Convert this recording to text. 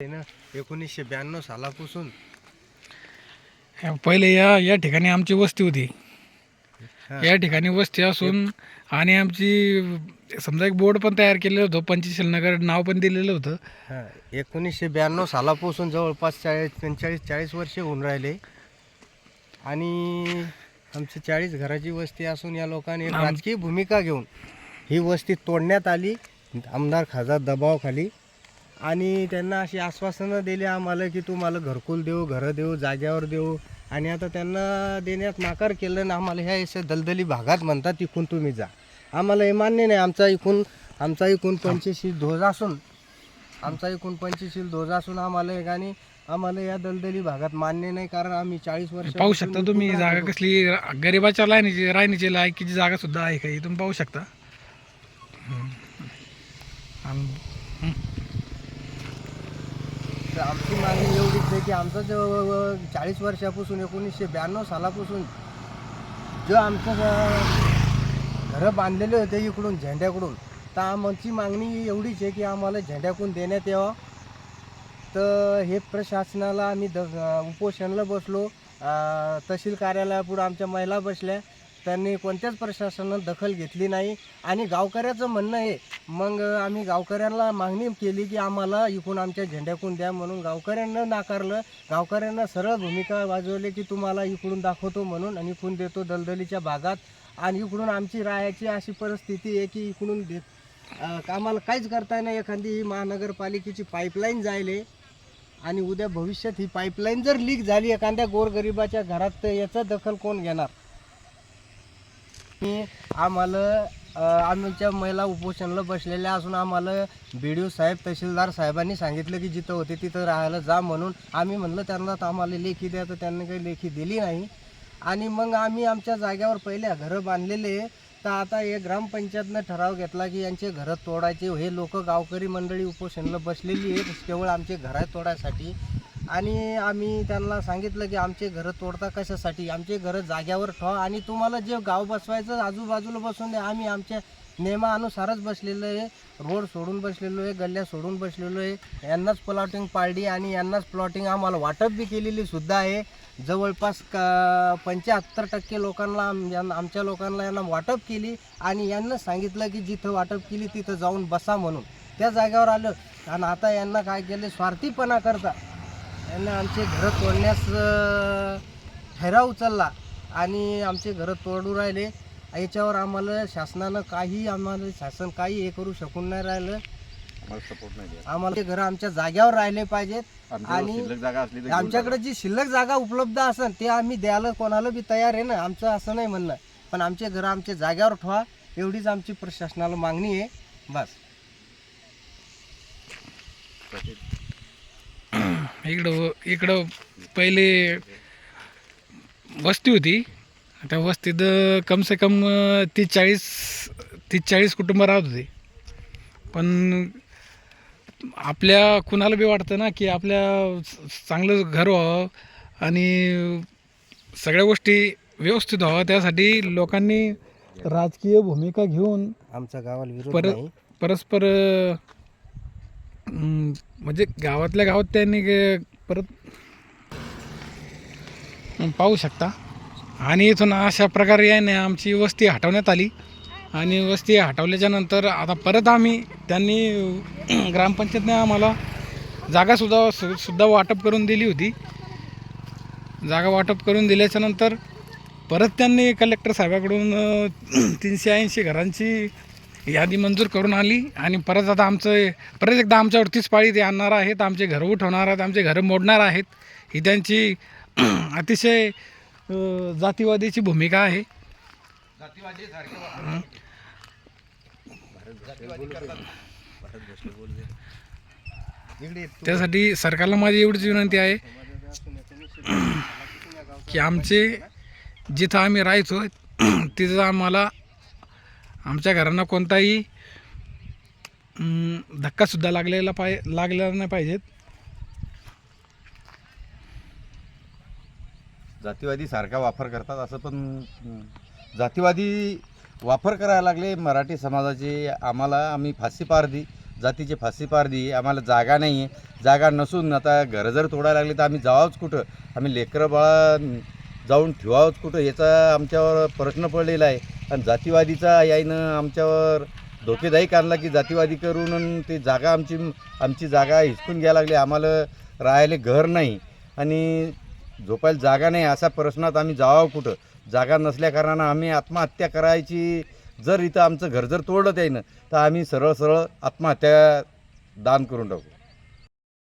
ना एकोणीसशे ब्याण्णव सालापासून. पहिले या या ठिकाणी आमची वस्ती होती. या ठिकाणी वस्ती असून आणि आमची समजा एक बोर्ड पण तयार केलेलं होतं पंचशील नगर नाव पण दिलेलं होतं. हा, एकोणीसशे ब्याण्णव सालापासून जवळपास चाळीस पंचेचाळीस चाळीस वर्षे होऊन राहिले. आणि आमची चाळीस घराची वस्ती असून या लोकांनी एक राजकीय भूमिका घेऊन ही वस्ती तोडण्यात आली. आमदार खासदार दबावाखाली. आणि त्यांना अशी आश्वासनं दिली आम्हाला की तुम्हाला घरकुल देऊ घरं देऊ जाग्यावर देऊ. आणि आता त्यांना देण्यात नाकार केलं आणि आम्हाला ह्या अशा दलदली भागात म्हणतात तिकून तुम्ही जा. आम्हाला हे मान्य नाही आमचा इकून आमचा इकून पंचवीस ध्वज असून आमचा एकूण पंचशील ध्वज असून आम्हाला एक आणि आम्हाला या दलदली भागात मान्य नाही कारण आम्ही चाळीस वर्ष पाहू शकता तुम्ही जागा कसली गरिबाच्या लाईनीची राहण्याची लायकीची जागा सुद्धा आहे काही तुम्ही पाहू शकता? तर आमची मागणी एवढीच आहे की आमचं जो चाळीस वर्षापासून एकोणीसशे ब्याण्णव सालापासून जो आमचं घरं बांधलेले होते इकडून झेंड्याकडून तर आमची मागणी एवढीच आहे की आम्हाला झेंड्याकडून देण्यात यावं. तर हे प्रशासनाला आम्ही द उपोषणाला बसलो. तहसील कार्यालयापुढं आमच्या महिला बसल्या. त्यांनी कोणत्याच प्रशासनानं दखल घेतली नाही. आणि गावकऱ्याचं म्हणणं आहे मग आम्ही गावकऱ्यांना मागणी केली की आम्हाला इकून आमच्या झेंड्याकून द्या म्हणून गावकऱ्यांना नाकारलं. गावकऱ्यांना सरळ भूमिका वाजवली की तुम्हाला इकडून दाखवतो म्हणून आणि इकून देतो दलदलीच्या भागात. आणि इकडून आमची राहायची अशी परिस्थिती आहे की इकडून दे आम्हाला काहीच करता नाही एखादी ही महानगरपालिकेची पाईपलाईन जायले आणि उद्या भविष्यात ही पाईपलाईन जर लीक झाली एखाद्या गोरगरिबाच्या घरात तर याचं दखल कोण घेणार? आणि आम्हाला आमच्या महिला उपोषणाला बसलेल्या असून आम्हाला बी डी ओ साहेब तहसीलदार साहेबांनी सांगितलं की जिथं होते तिथं राहायला जा म्हणून. आम्ही म्हणलं त्यांना तर आम्हाला लेखी द्या तर त्यांनी काही लेखी दिली नाही. आणि मग आम्ही आमच्या जाग्यावर पहिल्या घरं बांधलेले. तर आता हे ग्रामपंचायतनं ठराव घेतला की यांचे घरं तोडायचे. हे लोक गावकरी मंडळी उपोषणाला बसलेली आहेत. केवळ आमचे घरं तोडायसाठी आणि आम्ही त्यांना सांगितलं की आमचे घरं तोडता कशासाठी? आमचे घरं जाग्यावर ठेवा आणि तुम्हाला जे गाव बसवायचं आजूबाजूला बसून द्या आम्ही आमच्या नियमानुसारच बसलेलो आहे. रोड सोडून बसलेलो आहे गल्ल्या सोडून बसलेलो आहे. यांनाच प्लॉटिंग पाडली आणि यांनाच प्लॉटिंग आम्हाला वाटप बी केलेली सुद्धा आहे. जवळपास का पंच्याहत्तर टक्के लोकांना यांना- आमच्या लोकांना यांना वाटप केली आणि यांना सांगितलं की जिथं वाटप केली तिथं जाऊन बसा म्हणून. त्या जागेवर आलं आणि आता यांना काय केले? स्वार्थीपणा करता. यांना आमचे घरं तोडण्यास ठराव उचलला आणि आमचे घरं तोडू राहिले. याच्यावर आम्हाला शासनानं काही आम्हाला शासन काही हे करू शकून नाही राहिलं. आम्हाला ते घरं आमच्या जाग्यावर राहिले पाहिजेत आणि आमच्याकडे जी शिल्लक जागा उपलब्ध असेल ते आम्ही द्यायला कोणाला बी तयार आहे ना आमचं असं नाही म्हणणं. पण आमचे घरं आमच्या जाग्यावर ठेवा एवढीच आमची प्रशासनाला मागणी आहे. बस. इकडं इकडं पहिले वस्ती होती. त्या वस्तीत कम से कम तीस चाळीस तीस चाळीस कुटुंब राहत होते. पण आपल्या कुणाला बी वाटतं ना की आपल्या चांगलं घर व्हावं आणि सगळ्या गोष्टी व्यवस्थित व्हावं त्यासाठी लोकांनी राजकीय भूमिका घेऊन आमच्या गावाला विरोध नाही. परस्पर म्हणजे गावातल्या गावात त्यांनी परत पाहू शकता. आणि इथून अशा प्रकारे याने आमची वस्ती हटवण्यात आली. आणि वस्ती हटवल्याच्या नंतर आता परत आम्ही त्यांनी ग्रामपंचायतने आम्हाला जागासुद्धा सु सुद्धा वाटप करून दिली होती. जागा वाटप करून दिल्याच्या नंतर परत त्यांनी कलेक्टर साहेबाकडून तीनशे ऐंशी घरांची यादी मंजूर करून आली आणि परत आता आमचं परत एकदा आमच्यावरतीच पाळी ते आणणार आहेत आमचे घरं उठवणार आहेत आमचे घरं मोडणार आहेत. ही त्यांची अतिशय जातीवादीची भूमिका आहे. त्यासाठी सरकारला माझी एवढीच विनंती आहे की आमचे जिथं आम्ही राहायचो तिथं आम्हाला आमच्या घरांना कोणताही धक्कासुद्धा लागलेला पाय लागलेला नाही पाहिजेत. जातीवादी सारखा वापर करतात असं पण जातीवादी वापर करायला लागले. मराठी समाजाचे आम्हाला आम्ही फाशी पार दी जातीचे फाशी पार दी आम्हाला जागा नाही आहे जागा नसून आता घरं जर तोडायला लागली तर आम्ही जावाच कुठं? आम्ही लेकरं बाळा जाऊन ठेवावंच कुठं? याचा आमच्यावर प्रश्न पडलेला आहे. आणि जातीवादीचा याईनं आमच्यावर धोकेदायक आणला की जातीवादी करून ते जागा आमची आमची जागा हिसकून घ्यायला लागली. आम्हाला राहायला घर नाही आणि झोपायला जागा नाही अशा प्रश्नात आम्ही जावं कुठं? जागा नसल्याकारणानं आम्ही आत्महत्या करायची जर इथं आमचं घर जर तोडलं त्याईनं तर आम्ही सरळ सरळ आत्महत्या दान करून टाकू.